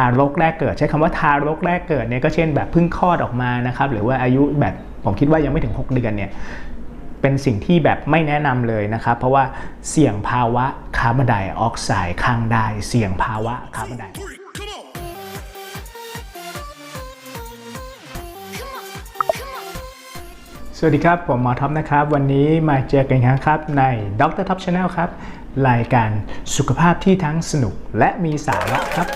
ารกแรกเกิด ใช้คำว่าทารกแรกเกิดเนี่ยก็เช่นแบบเพิ่งคลอดออกมานะครับหรือว่าอายุแบบผมคิดว่ายังไม่ถึง 6 เดือนเนี่ยเป็นสิ่งที่แบบไม่แนะนำเลยนะครับ เพราะว่าเสี่ยงภาวะคาร์บอนไดออกไซด์ข้างได้ เสี่ยงภาวะคาร์บอนไดสวัสดีครับ ผมหมอท็อปนะครับ วันนี้มาเจอกันครั้งครับในดรท็อปชาแนลครับ รายการสุขภาพที่ทั้งสนุกและมีสาระครับ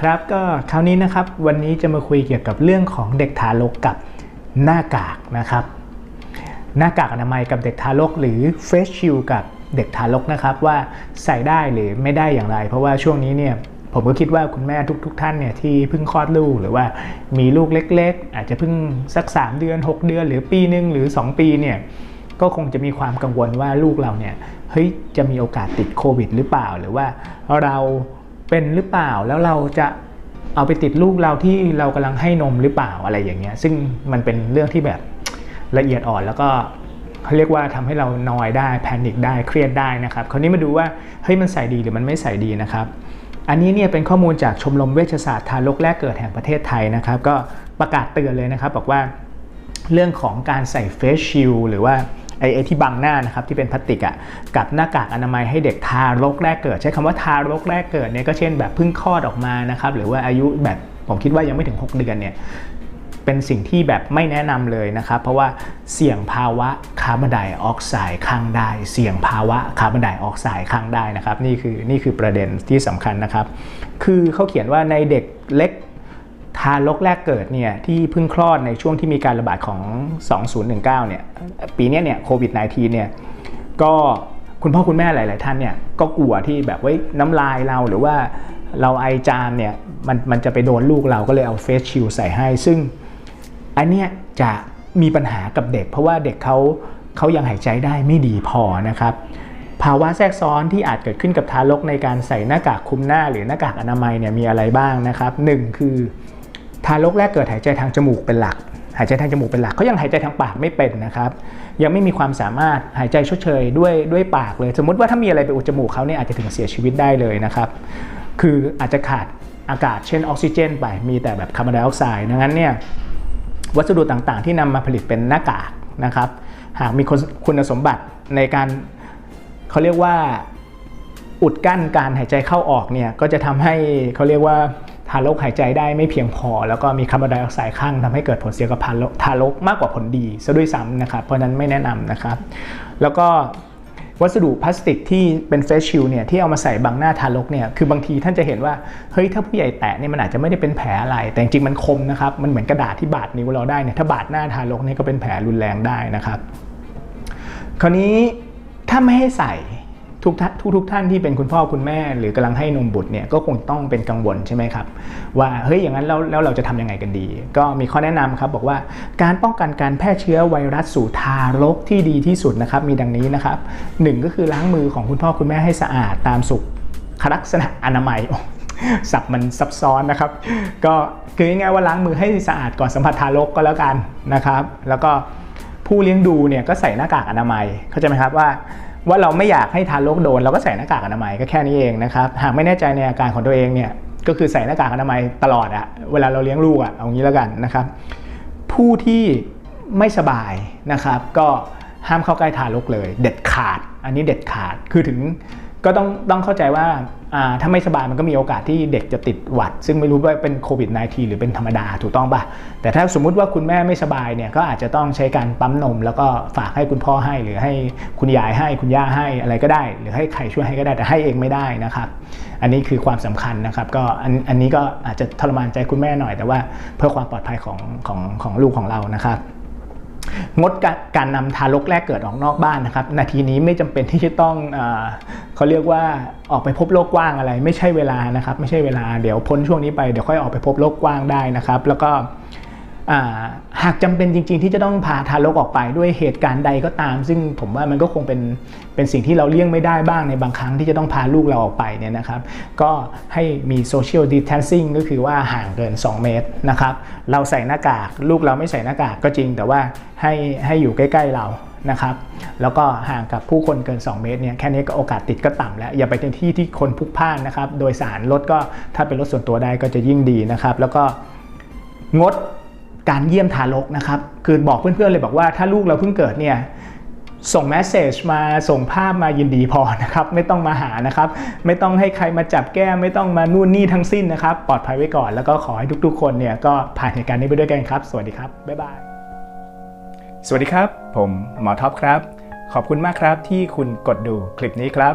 ครับก็คราวนี้นะครับวันนี้จะมาคุยเกี่ยวกับเรื่องของเด็กทารกกับหน้ากากนะครับ หน้ากากอนามัยกับเด็กทารก หรือเฟสชิลกับเด็กทารกนะครับว่าใส่ได้หรือไม่ได้อย่างไร เพราะว่าช่วงนี้เนี่ยผมก็คิดว่าคุณแม่ทุก ๆทท่านเนี่ยที่เพิ่งคลอดลูกหรือว่ามีลูกเล็ก ๆ อาจจะเพิ่งสัก 3 เดือน 6 เดือน หรือปีหนึ่งหรือ 2 ปีเนี่ย ก็คงจะมีความกังวลว่าลูกเราเนี่ยเฮ้ยจะมีโอกาสติดโควิดหรือเปล่า หรือว่าเราเป็นหรือเปล่าแล้วเราจะเอาไปติดลูกเราที่เรากำลังให้นมหรือเปล่าอะไรอย่างเงี้ยซึ่งมันเป็นเรื่องที่แบบละเอียดอ่อนแล้วก็เขาเรียกว่าทำให้เรานอยได้แพนิคได้เครียดได้นะครับ คราวนี้มาดูว่าเฮ้ยมันใส่ดีหรือมันไม่ใส่ดีนะครับอันนี้เนี่ยเป็นข้อมูลจากชมรมเวชศาสตร์ทารกแรกเกิดแห่งประเทศไทยนะครับ ก็ประกาศเตือนเลยนะครับ บอกว่าเรื่องของการใส่เฟสชิลหรือว่า ไอ้ที่บังหน้านะครับที่เป็นพลาสติกอะกับหน้ากากอนามัยให้เด็กทารกแรกเกิด ใช้คำว่าทารกแรกเกิดเนี่ยก็เช่นแบบเพิ่งคลอดออกมานะครับหรือว่าอายุแบบผมคิดว่ายังไม่ถึง 6 เดือนเนี่ยเป็นสิ่งที่แบบไม่แนะนำเลยนะครับ เพราะว่าเสี่ยงภาวะคาร์บอนไดออกไซด์ข้างได้ เสี่ยงภาวะคาร์บอนไดออกไซด์ข้างได้นะครับ นี่คือนี่คือประเด็นที่สำคัญนะครับ คือเขาเขียนว่าในเด็กเล็ก ทารกแรกเกิดเนี่ยที่เพิ่งคลอดในช่วงที่มีการระบาดของ 2019 เนี่ยปีนี้เนี่ยโควิด -19 เนี่ยก็คุณพ่อคุณแม่หลาย ๆ ท่านเนี่ยก็กลัวที่แบบว่าน้ำลายเราหรือว่าเราไอจามเนี่ยมันมันจะไปโดนลูกเราก็เลยเอาเฟสชิลใส่ให้ ซึ่งอันเนี้ยจะมีปัญหากับเด็ก เพราะว่าเด็กเขาเขายังหายใจได้ไม่ดีพอนะครับภาวะแทรกซ้อนที่อาจเกิดขึ้นกับทารกในการใส่หน้ากากคุมหน้าหรือหน้ากากอนามัยเนี่ยมีอะไรบ้างนะครับหนึ่งคือ ทารกแรกเกิดหายใจทางจมูกเป็นหลัก หายใจทางจมูกเป็นหลักเขายังหายใจทางปากไม่เป็นนะครับ ยังไม่มีความสามารถหายใจชดเชยด้วยด้วยปากเลย สมมติว่าถ้ามีอะไรไปอุดจมูกเขาเนี่ยอาจจะถึงเสียชีวิตได้เลยนะครับ คืออาจจะขาดอากาศเช่นออกซิเจน ไปมีแต่แบบคาร์บอนไดออกไซด์ดังนั้นเนี่ยวัสดุต่างๆ ที่นำมาผลิตเป็นหน้ากากนะครับ หากมีคุณสมบัติในการเขาเรียกว่าอุดกั้นการหายใจเข้าออกเนี่ยก็จะทำให้เขาเรียกว่า ทารกหายใจได้ไม่เพียงพอ แล้วก็มีคาร์บอนไดออกไซด์ข้างทำให้เกิดผลเสียกับทารกทารกมากกว่าผลดีซะด้วยซ้ำนะครับ เพราะนั้นไม่แนะนำนะครับ แล้วก็วัสดุพลาสติกที่เป็นเฟสชิลเนี่ยที่เอามาใส่บังหน้าทารกเนี่ยคือบางทีท่านจะเห็นว่าเฮ้ยถ้าผู้ใหญ่แตะเนี่ยมันอาจจะไม่ได้เป็นแผลอะไร แต่จริงมันคมนะครับมันเหมือนกระดาษที่บาดนิ้วเราได้เนี่ยถ้าบาดหน้าทารกเนี่ยก็เป็นแผลรุนแรงได้นะครับ คราวนี้ถ้าไม่ให้ใส่ ทุกท่านทุกท่านที่เป็นคุณพ่อคุณแม่ หรือกำลังให้นมบุตรเนี่ยก็คงต้องเป็นกังวลใช่ไหมครับว่าเฮ้ยอย่างนั้นแล้วแล้วเราจะทำยังไงกันดี ก็มีข้อแนะนำครับบอกว่าการป้องกันการแพร่เชื้อไวรัสสู่ทารกที่ดีที่สุดนะครับมีดังนี้นะครับหนึ่งก็คือล้างมือของคุณพ่อคุณแม่ให้สะอาดตามสุขลักษณะอนามัยศัพท์มันซับซ้อนนะครับ ก็คือง่ายๆว่าล้างมือให้สะอาดก่อนสัมผัสทารกก็แล้วกันนะครับ แล้วก็ผู้เลี้ยงดูเนี่ยก็ใส่หน้ากากอนามัยเข้าใจไหมครับว่า ว่าเราไม่อยากให้ทารกโดน เราก็ใส่หน้ากากอนามัยก็แค่นี้เองนะครับหากไม่แน่ใจในอาการของตัวเองเนี่ยก็คือใส่หน้ากากอนามัยตลอดอะเวลาเราเลี้ยงลูกอะเอางี้แล้วกันนะครับ ผู้ที่ไม่สบายนะครับ ก็ห้ามเข้าใกล้ทารกเลย เด็ดขาด อันนี้เด็ดขาดคือถึง ก็ต้องต้องเข้าใจว่าถ้าไม่สบายมันก็มีโอกาสที่เด็กจะติดหวัด ซึ่งไม่รู้ว่าเป็นโควิด -19 หรือเป็นธรรมดาถูกต้องป่ะแต่ถ้าสมมุติว่าคุณแม่ไม่สบายเนี่ยก็อาจจะต้องใช้การปั๊มนม แล้วก็ฝากให้คุณพ่อให้ หรือให้คุณยายให้คุณย่าให้อะไรก็ได้ หรือให้ใครช่วยให้ก็ได้แต่ให้เองไม่ได้นะครับอันนี้คือความสำคัญนะครับก็อันอันนี้ก็อาจจะทรมานใจคุณแม่หน่อย แต่ว่าเพื่อความปลอดภัยของของของลูกของเรานะครับ งดการการนำทารกแรกเกิดออกนอกบ้านนะครับ นาทีนี้ไม่จำเป็นที่จะต้องเอเขาเรียกว่าออกไปพบโลกกว้างอะไร ไม่ใช่เวลานะครับ ไม่ใช่เวลาเดี๋ยวพ้นช่วงนี้ไปเดี๋ยวค่อยออกไปพบโลกกว้างได้นะครับ แล้วก็ หากจำเป็นจริง ๆ ที่จะต้องพาทารกออกไปด้วยเหตุการณ์ใดก็ตาม ซึ่งผมว่ามันก็คงเป็นเป็นสิ่งที่เราเลี่ยงไม่ได้บ้างในบางครั้งที่จะต้องพาลูกเราออกไปเนี่ยนะครับ ก็ให้มี social distancing ก็คือว่าห่างเกิน 2 เมตรนะครับ เราใส่หน้ากากลูกเราไม่ใส่หน้ากากก็จริง แต่ว่าให้ให้อยู่ใกล้ ๆเรานะครับ แล้วก็ห่างกับผู้คนเกิน 2 เมตรเนี่ยแค่นี้ก็โอกาสติดก็ต่ำแล้ว อย่าไปในที่ที่คนพลุกพล่านนะครับ โดยสารรถก็ถ้าเป็นรถส่วนตัวได้ก็จะยิ่งดีนะครับ แล้วก็งด การเยี่ยมทารกนะครับ คือบอกเพื่อนๆเลยบอกว่าถ้าลูกเราเพิ่งเกิดเนี่ยส่งแมสเซจมาส่งภาพมายินดีพอนะครับไม่ต้องมาหานะครับไม่ต้องให้ใครมาจับแก้ไม่ต้องมานู่นนี่ทั้งสิ้นนะครับ ปลอดภัยไว้ก่อนแล้วก็ขอให้ทุกๆ คนเนี่ยก็ผ่านเหตุการณ์นี้ไปด้วยกันครับ สวัสดีครับ บ๊ายบาย สวัสดีครับ ผมหมอท็อปครับ ขอบคุณมากครับที่คุณกดดูคลิปนี้ครับ